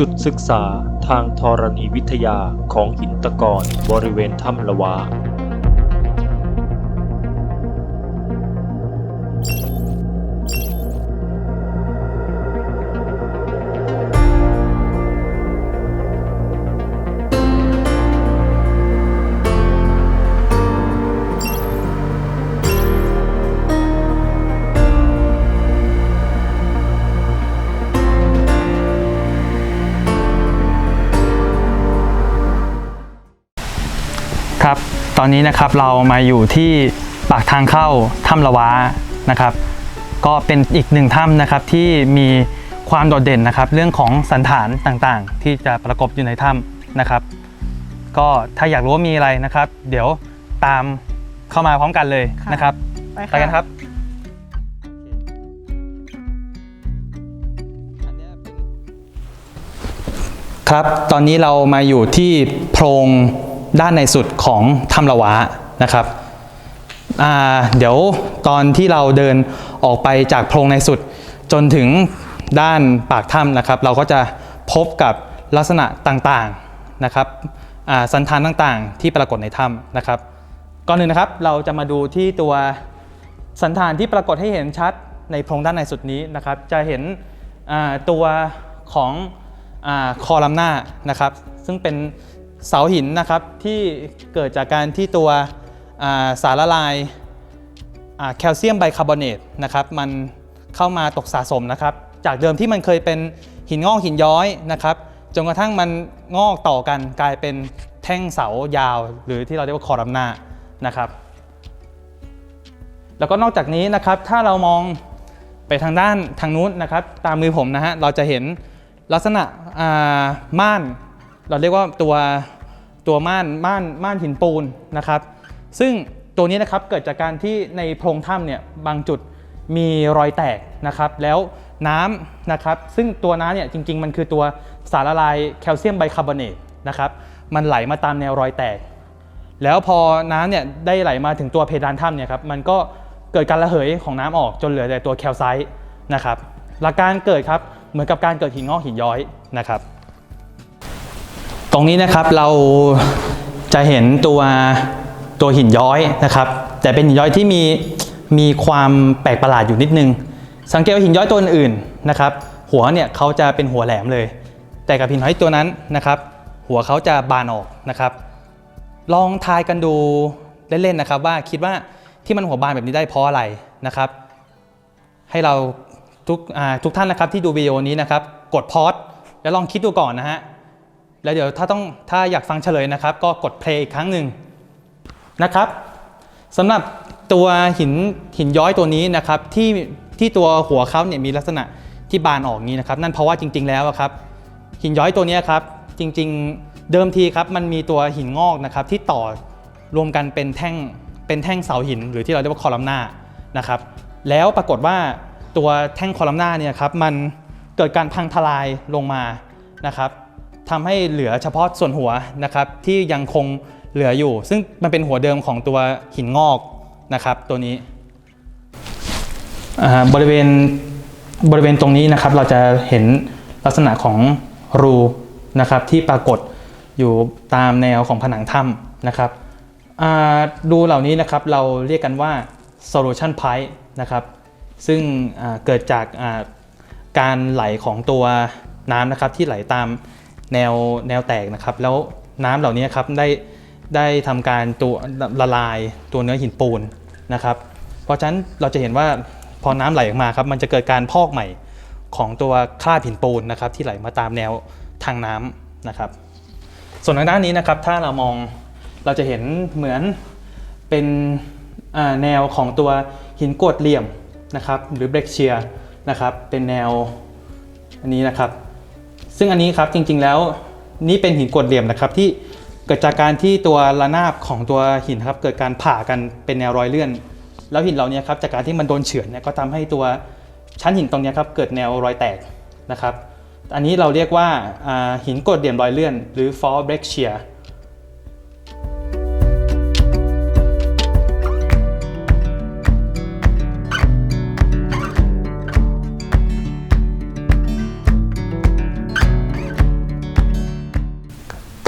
จุดศึกษาทางธรณีวิทยาของหินตะกอนบริเวณถ้ำละวา อนนี้นะครับเรามาอยู่ที่ปากทางเข้าถ้ำละวานะครับ ก็เป็นอีกหนึ่งถ้ำนะครับที่มีความโดดเด่นนะครับเรื่องของสันฐานต่างๆ ที่จะประกบอยู่ในถ้ำนะครับ ก็ถ้าอยากรู้ว่ามีอะไรนะครับ เดี๋ยวตามเข้ามาพร้อมกันเลยค่ะนะครับไปไปกันครับครับ ตอนนี้เรามาอยู่ที่โพรง ด้านในสุดของถ้ำละวะนะครับเดี๋ยวตอนที่เราเดินออกไปจากโพรงในสุดจนถึงด้านปากถ้ำนะครับ เราก็จะพบกับลักษณะต่างๆนะครับสันฐานต่างๆ ที่ปรากฏในถ้ำนะครับ ก่อนหนึ่งนะครับเราจะมาดูที่ตัวสันฐานที่ปรากฏให้เห็นชัดในโพรงด้านในสุดนี้นะครับ จะเห็นตัวของอคอลัมนานะครับ ซึ่งเป็น เสาหินนะครับที่เกิดจากการที่ตัวาสารละลายาแคลเซียมไบคาร์บอเนตนะครับมันเข้ามาตกสะสมนะครับ จากเดิมที่มันเคยเป็นหินงอกหินย้อยนะครับจนกระทั่งมันงอกต่อกันกลายเป็นแท่งเสายาว หรือที่เราเรียกว่าคอลัมนานะครับ แล้วก็นอกจากนี้นะครับถ้าเรามองไปทางด้านทางนู้นนะครับ ตามมือผมนะฮะเราจะเห็นลักษณะม่าน เราเรียกว่าตัวตัวม่านม่านม่านหินปูนนะครับ ซึ่งตัวนี้นะครับเกิดจากการที่ในโพรงถ้ำเนี่ยบางจุดมีรอยแตกนะครับ แล้วน้ำนะครับซึ่งตัวน้ำเนี่ยจริง ๆ มันคือตัวสารละลายแคลเซียมไบคาร์บอเนตนะครับมันไหลมาตามแนวรอยแตก แล้วพอน้ำเนี่ยได้ไหลมาถึงตัวเพดานถ้ำเนี่ยครับมันก็เกิดการระเหยของน้ำออกจนเหลือแต่ตัวแคลไซต์นะครับหลักการเกิดครับเหมือนกับการเกิดหินงอกหินย้อยนะครับ รงนี้นะครับเราจะเห็นตัวตัวหินย้อยนะครับ แต่เป็นหินย้อยที่มีมีความแปลกประหลาดอยู่นิดนึง สังเกตว่าหินย้อยตัวอื่นนะครับ หัวเนี่ยเขาจะเป็นหัวแหลมเลย แต่กับหินย้อยตัวนั้นนะครับ หัวเขาจะบานออกนะครับ ลองทายกันดูเล่นๆนะครับ ว่าคิดว่าที่มันหัวบานแบบนี้ได้เพราะอะไรนะครับ ให้เราทุกทุกท่านนะครับที่ดูวิดีโอนี้นะครับ กดพอสแล้วลองคิดดูก่อนนะฮะ แล้วเดี๋ยวถ้าต้องถ้าอยากฟังเฉลยนะครับ ก็กดเพลย์อีกครั้งหนึ่งนะครับสำหรับตัวหินหินย้อยตัวนี้นะครับที่ที่ตัวหัวเขาเนี่ยมีลักษณะที่บานออกนี้นะครับ นั่นเพราะว่าจริง ๆ แล้วครับ หินย้อยตัวนี้ครับ จริง ๆ เดิมทีครับมันมีตัวหินงอกนะครับ ที่ต่อรวมกันเป็นแท่งเป็นแท่งเสาหิน หรือที่เราเรียกว่าคอลัมนานะครับ แล้วปรากฏว่าตัวแท่งคอลัมนาเนี่ยครับมันเกิดการพังทลายลงมานะครับ ทำให้เหลือเฉพาะส่วนหัวนะครับที่ยังคงเหลืออยู่ ซึ่งมันเป็นหัวเดิมของตัวหินงอกนะครับตัวนี้บริเวณบริเวณตรงนี้นะครับเราจะเห็นลักษณะของรูนะครับที่ปรากฏอยู่ตามแนวของผนังถ้ำนะครับอ่ารูเหล่านี้นะครับเราเรียกกันว่า solution pipe นะครับซึ่งเกิดจากการไหลของตัวน้ำนะครับที่ไหลตาม แนวแนวแตกนะครับ แล้วน้ำเหล่านี้ครับได้ได้ทำการตัวละลายตัวเนื้อหินปูนนะครับ เพราะฉะนั้นเราจะเห็นว่าพอน้ำไหลออกมาครับมันจะเกิดการพอกใหม่ของตัวคราบหินปูนนะครับ ที่ไหลมาตามแนวทางน้ำนะครับ ส่วนทางด้านนี้นะครับถ้าเรามองเราจะเห็นเหมือนเป็นแนวของตัวหินกรวดเหลี่ยมนะครับ หรือเบรกเชียนะครับเป็นแนวอันนี้นะครับ ซึ่งอันนี้ครับจริงๆแล้วนี่เป็นหินกรวดเหลี่ยมนะครับที่เกิดจากการที่ตัวระนาบของตัวหินครับเกิดการผ่ากันเป็นแนวรอยเลื่อน แล้วหินเหล่านี้ครับจากการที่มันโดนเฉือนเนี่ยก็ทำให้ตัวชั้นหินตรงเนี้ยครับเกิดแนวรอยแตกนะครับ อันนี้เราเรียกว่าหินกรวดเหลี่ยมรอยเลื่อน หรือ fall break shear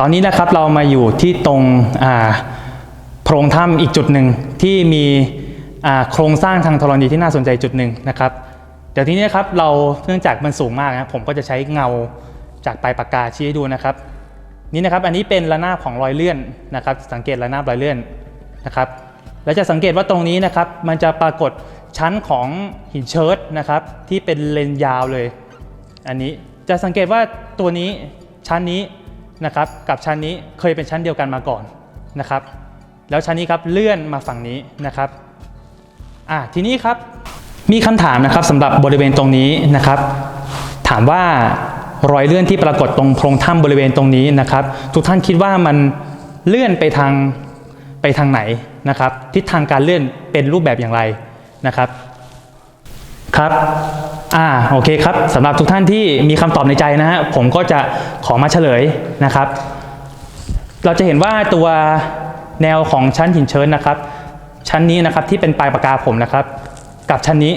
ตอนนี้นะครับเรามาอยู่ที่ตรงโพรงถ้ำอีกจุดหนึ่งที่มีโครงสร้างทางธรณีที่น่าสนใจจุดหนึ่งนะครับ เดี๋ยวทีนี้นะครับเราเนื่องจากมันสูงมากนะผมก็จะใช้เงาจากปลายปากกาชี้ให้ดูนะครับ นี่นะครับอันนี้เป็นระนาบของรอยเลื่อนนะครับ สังเกตระนาบรอยเลื่อนนะครับแล้วจะสังเกตว่าตรงนี้นะครับ มันจะปรากฏชั้นของหินเชิร์ตนะครับ ที่เป็นเลนยาวเลย อันนี้จะสังเกตว่าตัวนี้ชั้นนี้ นะครับกับชั้นนี้เคยเป็นชั้นเดียวกันมาก่อนนะครับ แล้วชั้นนี้ครับเลื่อนมาฝั่งนี้นะครับอะทีนี้ครับมีคำถามนะครับสำหรับบริเวณตรงนี้นะครับ ถามว่ารอยเลื่อนที่ปรากฏตรงโพรงถ้ำบริเวณตรงนี้นะครับ ทุกท่านคิดว่ามันเลื่อนไปทางไปทางไหนนะครับ ทิศทางการเลื่อนเป็นรูปแบบอย่างไรนะครับครับ อ่าโอเคครับสำหรับทุกท่านที่มีคำตอบในใจนะฮะผมก็จะขอมาเฉลยนะครับ เราจะเห็นว่าตัวแนวของชั้นหินเชิญนะครับ ชั้นนี้นะครับที่เป็นปลายปากกาผมนะครับ กับชั้นนี้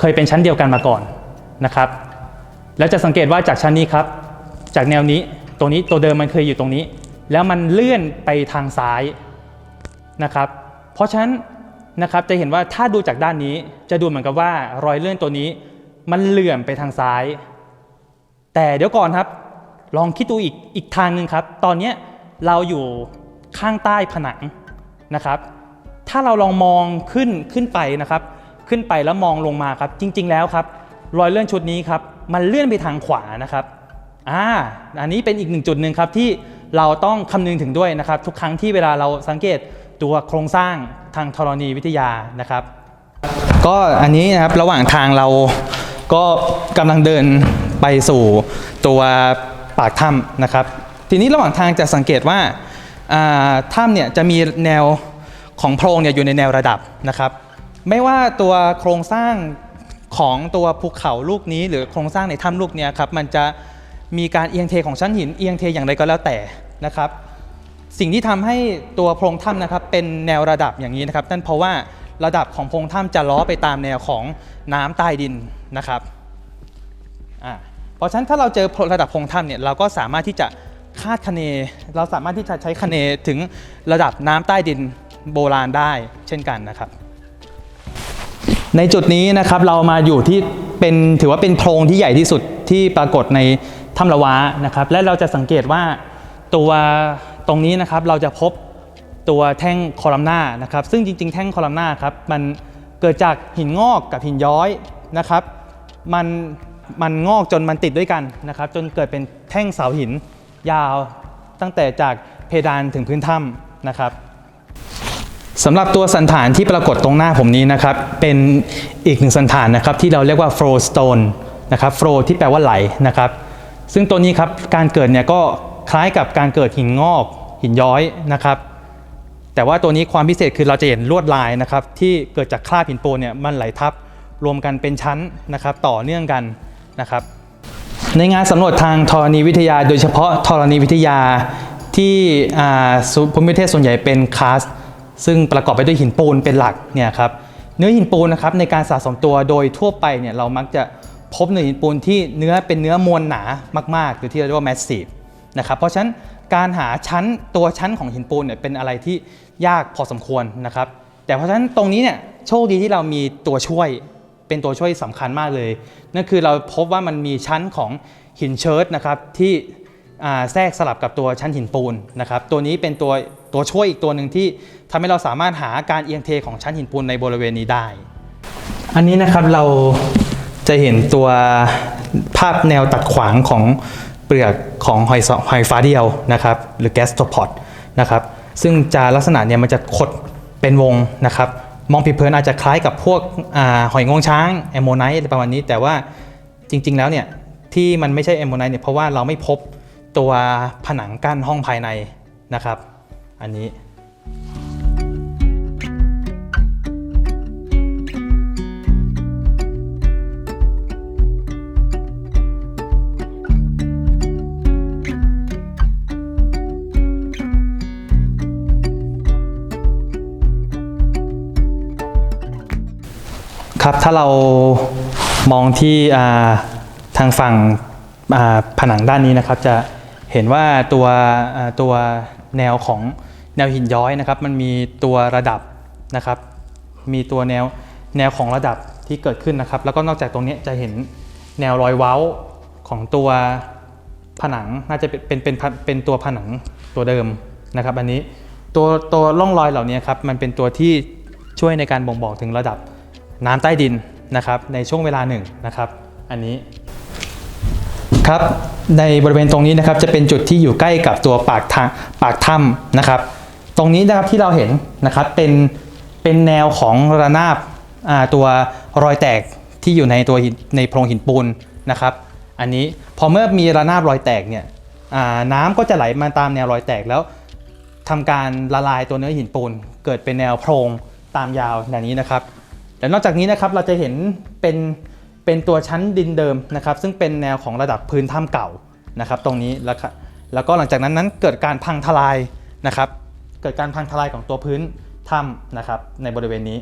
เคยเป็นชั้นเดียวกันมาก่อนนะครับ แล้วจะสังเกตว่าจากชั้นนี้ครับ จากแนวนี้ตรงนี้ตัวเดิมมันเคยอยู่ตรงนี้ แล้วมันเลื่อนไปทางซ้ายนะครับ เพราะฉะนั้นนะครับจะเห็นว่าถ้าดูจากด้านนี้จะดูเหมือนกับว่ารอยเลื่อนตัวนี้ มันเลื่อนไปทางซ้าย แต่เดี๋ยวก่อนครับ ลองคิดดูอีกอีกทางหนึ่งครับ ตอนนี้เราอยู่ข้างใต้ผนังนะครับ ถ้าเราลองมองขึ้นขึ้นไปนะครับ ขึ้นไปแล้วมองลงมาครับ จริง ๆ แล้วครับ รอยเลื่อนชุดนี้ครับ มันเลื่อนไปทางขวานะครับอ่าอันนี้เป็นอีกหนึ่งจุดหนึ่งครับที่เราต้องคำนึงถึงด้วยนะครับ ทุกครั้งที่เวลาเราสังเกตตัวโครงสร้างทางธรณีวิทยานะครับ ก็อันนี้นะครับระหว่างทางเรา ก็กำลังเดินไปสู่ตัวปากถ้ำนะครับ ทีนี้ระหว่างทางจะสังเกตว่าถ้ำเนี่ยจะมีแนวของโพรงเนี่ยอยู่ในแนวระดับนะครับ ไม่ว่าตัวโครงสร้างของตัวภูเขาลูกนี้ หรือโครงสร้างในถ้ำลูกนี้ครับมันจะมีการเอียงเทของชั้นหินเอียงเทอย่างไรก็แล้วแต่นะครับ สิ่งที่ทำให้ตัวโพรงถ้ำนะครับเป็นแนวระดับอย่างนี้นะครับนั่นเพราะว่า ระดับของโพรงถ้ำจะล้อไปตามแนวของน้ำใต้ดินนะครับอ่าเพราะฉะนั้นถ้าเราเจอระดับโพรงถ้ำเนี่ยเราก็สามารถที่จะคาดคะเน เราสามารถที่จะใช้คะเนถึงระดับน้ำใต้ดินโบราณได้เช่นกันนะครับ ในจุดนี้นะครับเรามาอยู่ที่เป็นถือว่าเป็นโพรงที่ใหญ่ที่สุดที่ปรากฏในถ้ำละวะนะครับ และเราจะสังเกตว่าตัวตรงนี้นะครับเราจะพบ ตัวแท่งคอลัมนานะครับซึ่งจริง ๆ แท่งคอลัมนาครับมันเกิดจากหินงอกกับหินย้อยนะครับมันมันงอกจนมันติดด้วยกันนะครับจนเกิดเป็นแท่งเสาหินยาวตั้งแต่จากเพดานถึงพื้นถ้ำนะครับสำหรับตัวสันฐานที่ปรากฏตรงหน้าผมนี้นะครับเป็นอีกหนึ่งสันฐานนะครับที่เราเรียกว่า flow stone นะครับ flow ที่แปลว่าไหลนะครับซึ่งตัวนี้ครับการเกิดเนี่ยก็คล้ายกับการเกิดหินงอกหินย้อยนะครับ แต่ว่าตัวนี้ความพิเศษคือเราจะเห็นลวดลายนะครับที่เกิดจากคราบหินปูนเนี่ยมันไหลทับรวมกันเป็นชั้นนะครับต่อเนื่องกันนะครับในงานสำรวจทางธรณีวิทยา โดยเฉพาะธรณีวิทยาที่ภูมิประเทศส่วนใหญ่เป็นคาสซึ่งประกอบไปด้วยหินปูนเป็นหลักเนี่ยครับเนื้อหินปูนนะครับในการสะสมตัวโดยทั่วไปเนี่ยเรามักจะพบเนื้อหินปูนที่เนื้อเป็นเนื้อมวลหนามากๆหรือที่เราเรียกว่า massive นะครับเพราะฉะนั้น การหาชั้นตัวชั้นของหินปูนเนี่ยเป็นอะไรที่ยากพอสมควรนะครับ แต่เพราะฉะนั้นตรงนี้เนี่ยโชคดีที่เรามีตัวช่วยเป็นตัวช่วยสำคัญมากเลย นั่นคือเราพบว่ามันมีชั้นของหินเชิร์ตนะครับที่แทรกสลับกับตัวชั้นหินปูนนะครับตัวนี้เป็นตัวตัวช่วยอีกตัวหนึ่งที่ทำให้เราสามารถหาการเอียงเทของชั้นหินปูนในบริเวณนี้ได้ อันนี้นะครับเราจะเห็นตัวภาพแนวตัดขวางของ เปลือกของหอยหอยฟ้าเดียวนะครับหรือแกสโตพอดนะครับซึ่งจะลักษณะเนี่ยมันจะขดเป็นวงนะครับมองผิวเผินอาจจะคล้ายกับพวกอหอยงวงช้างแอมโมไนต์ประมาณนี้แต่ว่าจริง ๆ แล้วเนี่ยที่มันไม่ใช่แอมโมไนต์เนี่ยเพราะว่าเราไม่พบตัวผนังกั้นห้องภายในนะครับ อันนี้ ครับถ้าเรามองที่ทางฝั่งผนังด้านนี้นะครับ จะเห็นว่าตัวตัวแนวของแนวหินย้อยนะครับ มันมีตัวระดับนะครับ มีตัวแนวแนวของระดับที่เกิดขึ้นนะครับ แล้วก็นอกจากตรงนี้จะเห็นแนวรอยเว้าของตัวผนังน่าจะเป็นเป็นเป็นเป็นตัวผนังตัวเดิมนะครับ อันนี้ตัวตัวร่องรอยเหล่านี้ครับมันเป็นตัวที่ช่วยในการบ่งบอกถึงระดับ น้ำใต้ดินนะครับในช่วงเวลาหนึ่งนะครับ อันนี้ครับในบริเวณตรงนี้นะครับจะเป็นจุดที่อยู่ใกล้กับตัวปากทางปากถ้ำนะครับ ตรงนี้นะครับที่เราเห็นนะครับเป็นเป็นแนวของระนาบาตัวรอยแตกที่อยู่ในตัวในโพรงหินปูนนะครับ อันนี้พอเมื่อมีระนาบรอยแตกเนี่ยน้ำก็จะไหลมาตามแนวรอยแตกแล้วทำการละลายตัวเนื้อหินปูน เกิดเป็นแนวโพรงตามยาวอย่างนี้นะครับ และนอกจากนี้นะครับเราจะเห็นเป็นเป็นตัวชั้นดินเดิมนะครับ ซึ่งเป็นแนวของระดับพื้นถ้ำเก่านะครับ ตรงนี้แล้วแล้วก็หลังจากนั้นนั้นเกิดการพังทลายนะครับ เกิดการพังทลายของตัวพื้นถ้ำนะครับในบริเวณนี้